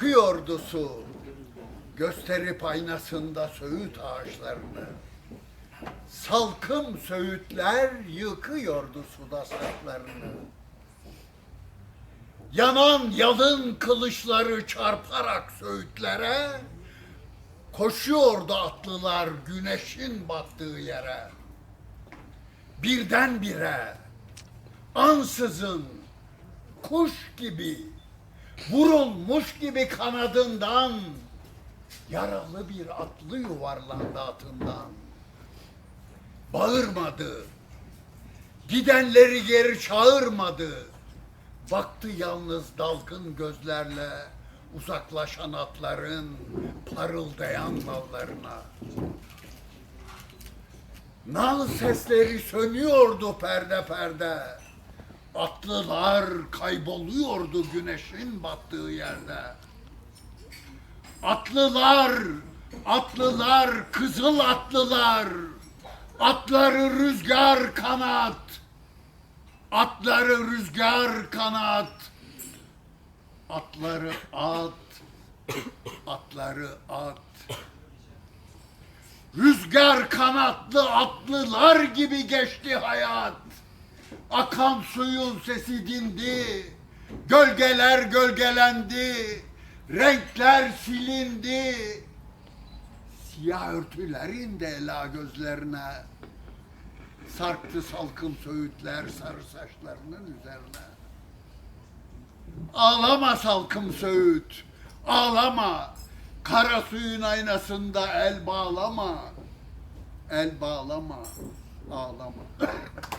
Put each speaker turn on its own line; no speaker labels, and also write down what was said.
Akıyordu su. Gösterip aynasında söğüt ağaçlarını. Salkım söğütler yıkıyordu suda saçlarını. Yanan yalın kılıçları çarparak söğütlere, koşuyordu atlılar güneşin battığı yere. Birdenbire, ansızın, kuş gibi, vurulmuş gibi kanadından, yaralı bir atlı yuvarlandı atından. Bağırmadı, gidenleri geri çağırmadı. Baktı yalnız dalgın gözlerle uzaklaşan atların parıldayan nallarına. Nal sesleri sönüyordu perde perde. Atlılar kayboluyordu güneşin battığı yerde. Atlılar, atlılar, kızıl atlılar. Atları rüzgar kanat. Atları rüzgar kanat. Atları at. Atları at. Rüzgar kanatlı atlılar gibi geçti hayat. Akan suyun sesi dindi. Gölgeler gölgelendi. Renkler silindi. Siyah örtülerin de ela gözlerine. Sarktı salkım söğütler sarı saçlarının üzerine. Ağlama salkım söğüt, ağlama. Kara suyun aynasında el bağlama. El bağlama, ağlama.